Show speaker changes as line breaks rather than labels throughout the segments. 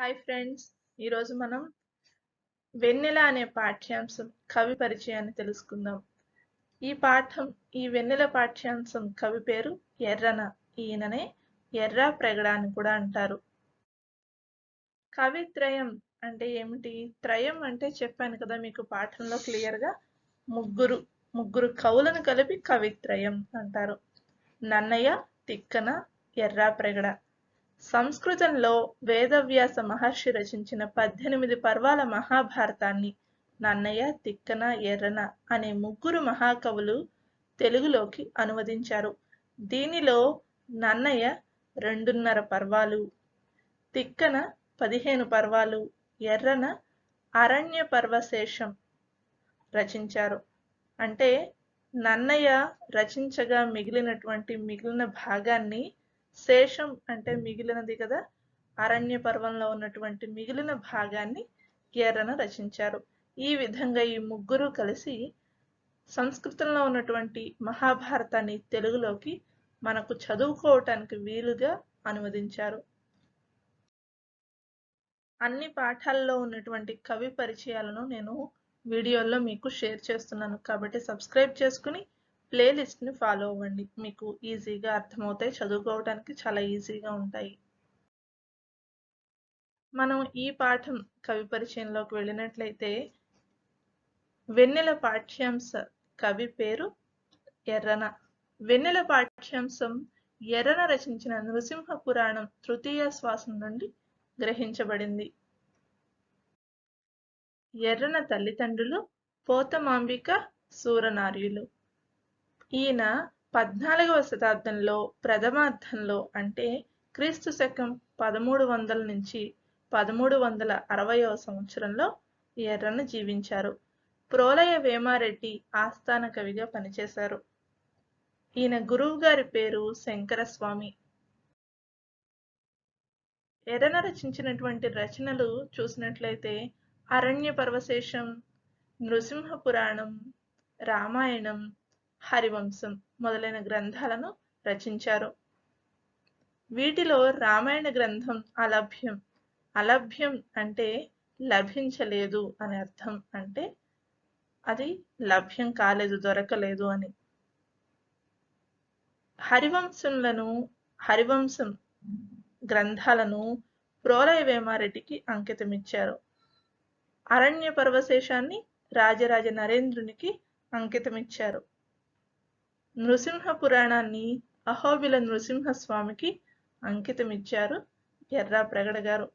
Hi friends ఈరోజు మనం వెన్నెల అనే పాఠ్యాంశం కవి పరిచయాన్ని తెలుసుకుందాం. ఈ పాఠం ఈ వెన్నెల పాఠ్యాంశం కవి పేరు ఎర్రన. ఈయననే ఎర్ర ప్రగడ అని కూడా అంటారు. కవిత్రయం అంటే ఏమిటి? త్రయం అంటే చెప్పాను కదా మీకు పాఠంలో క్లియర్గా ముగ్గురు ముగ్గురు కవులను కలిపి కవిత్రయం అంటారు. నన్నయ్య తిక్కన ఎర్ర ప్రగడ. సంస్కృతంలో వేదవ్యాస మహర్షి రచించిన పద్దెనిమిది పర్వాల మహాభారతాన్ని నన్నయ్య తిక్కన ఎర్రన అనే ముగ్గురు మహాకవులు తెలుగులోకి అనువదించారు. దీనిలో నన్నయ్య రెండున్నర పర్వాలు తిక్కన పదిహేను పర్వాలు ఎర్రన అరణ్య పర్వశేషం రచించారు. అంటే నన్నయ్య రచించగా మిగిలినటువంటి మిగిలిన భాగాన్ని శేషం అంటే మిగిలినది కదా? అరణ్య పర్వంలో ఉన్నటువంటి మిగిలిన భాగాన్ని ఎర్రన రచించారు. ఈ విధంగా ఈ ముగ్గురు కలిసి సంస్కృతంలో ఉన్నటువంటి మహాభారతాన్ని తెలుగులోకి మనకు చదువుకోవటానికి వీలుగా అనువదించారు. అన్ని పాఠాల్లో ఉన్నటువంటి కవి పరిచయాలను నేను వీడియోల్లో మీకు షేర్ చేస్తున్నాను. కాబట్టి సబ్స్క్రైబ్ చేసుకుని ప్లేలిస్ట్ని ఫాలో అవ్వండి. మీకు ఈజీగా అర్థమవుతాయి. చదువుకోవడానికి చాలా ఈజీగా ఉంటాయి. మనం ఈ పాఠం కవి పరిచయంలోకి వెళ్ళినట్లయితే వెన్నెల పాఠ్యాంశ కవి పేరు ఎర్రన. వెన్నెల పాఠ్యాంశం ఎర్రన రచించిన నృసింహ పురాణం తృతీయ శ్వాసం నుండి గ్రహించబడింది. ఎర్రన తల్లిదండ్రులు పోతమాంబిక సూరనార్యులు. ఈయన పద్నాలుగవ శతాబ్దంలో ప్రథమార్థంలో అంటే క్రీస్తు శకం పదమూడు వందల నుంచి పదమూడు వందల అరవయవ సంవత్సరంలో ఎర్రను జీవించారు. ప్రోలయ వేమారెడ్డి ఆస్థాన కవిగా పనిచేశారు. ఈయన గురువు గారి పేరు శంకరస్వామి. ఎర్రన రచించినటువంటి రచనలు చూసినట్లయితే అరణ్య పర్వశేషం నృసింహ పురాణం రామాయణం హరివంశం మొదలైన గ్రంథాలను రచించారు. వీటిలో రామాయణ గ్రంథం అలభ్యం. అలభ్యం అంటే లభించలేదు అని అర్థం అంటే అది లభ్యం కాలేదు దొరకలేదు అని. హరివంశంలను హరివంశం గ్రంథాలను ప్రోలయ వేమారెడ్డికి అంకితమిచ్చారు. అరణ్య పర్వశేషాన్ని రాజరాజ నరేంద్రునికి అంకితమిచ్చారు. నృసింహ పురాణాన్ని అహోబిల నృసింహస్వామికి అంకితమిచ్చారు ఎర్ర ప్రగడ గారు.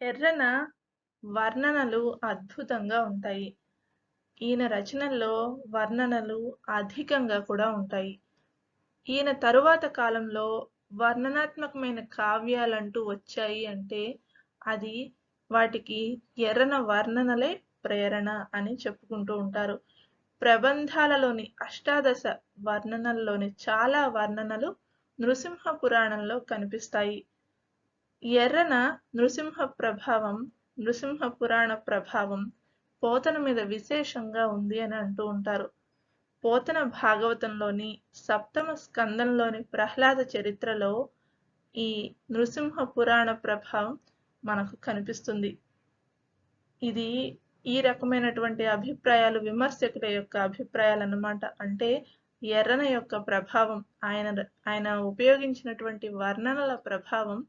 ఎర్రన వర్ణనలు అద్భుతంగా ఉంటాయి. ఈయన రచనల్లో వర్ణనలు అధికంగా కూడా ఉంటాయి. ఈయన తరువాత కాలంలో వర్ణనాత్మకమైన కావ్యాలంటూ వచ్చాయి అంటే అది వాటికి ఎర్రన వర్ణనలే ప్రేరణ అని చెప్పుకుంటూ ఉంటారు. ప్రబంధాలలోని అష్టాదశ వర్ణనల్లోని చాలా వర్ణనలు నృసింహ పురాణంలో కనిపిస్తాయి. ఎర్రన నృసింహ ప్రభావం నృసింహ పురాణ ప్రభావం పోతన మీద విశేషంగా ఉంది అని అంటూ ఉంటారు. పోతన భాగవతంలోని సప్తమ స్కందంలోని ప్రహ్లాద చరిత్రలో ఈ నృసింహ పురాణ ప్రభావం మనకు కనిపిస్తుంది. ఇది ఈ రకమైనటువంటి అభిప్రాయాలు విమర్శకుల యొక్క అభిప్రాయాలు అన్నమాట అంటే ఎర్రన యొక్క ప్రభావం ఆయన ఆయన ఉపయోగించినటువంటి వర్ణనల ప్రభావం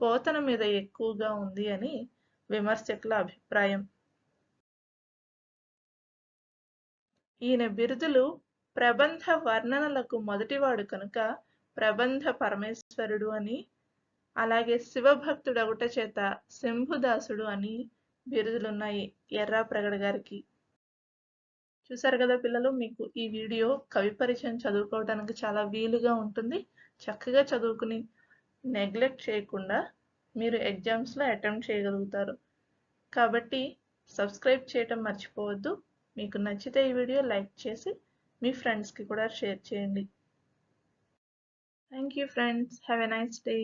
పోతన మీద ఎక్కువగా ఉంది అని విమర్శకుల అభిప్రాయం. ఈయన బిరుదులు ప్రబంధ వర్ణనలకు మొదటివాడు కనుక ప్రబంధ పరమేశ్వరుడు అని అలాగే శివభక్తుడగుట చేత శంభుదాసుడు అని బిరుదులున్నాయి. ఎర్రా ప్రగడ గారికి. చూసారు కదా పిల్లలు మీకు ఈ వీడియో కవి పరిచయం చదువుకోవడానికి చాలా వీలుగా ఉంటుంది. చక్కగా చదువుకుని నెగ్లెక్ట్ చేయకుండా మీరు ఎగ్జామ్స్లో అటెంప్ట్ చేయగలుగుతారు. కాబట్టి సబ్స్క్రైబ్ చేయటం మర్చిపోవద్దు. మీకు నచ్చితే ఈ వీడియో లైక్ చేసి మీ ఫ్రెండ్స్కి కూడా షేర్ చేయండి. Thank you friends have a nice day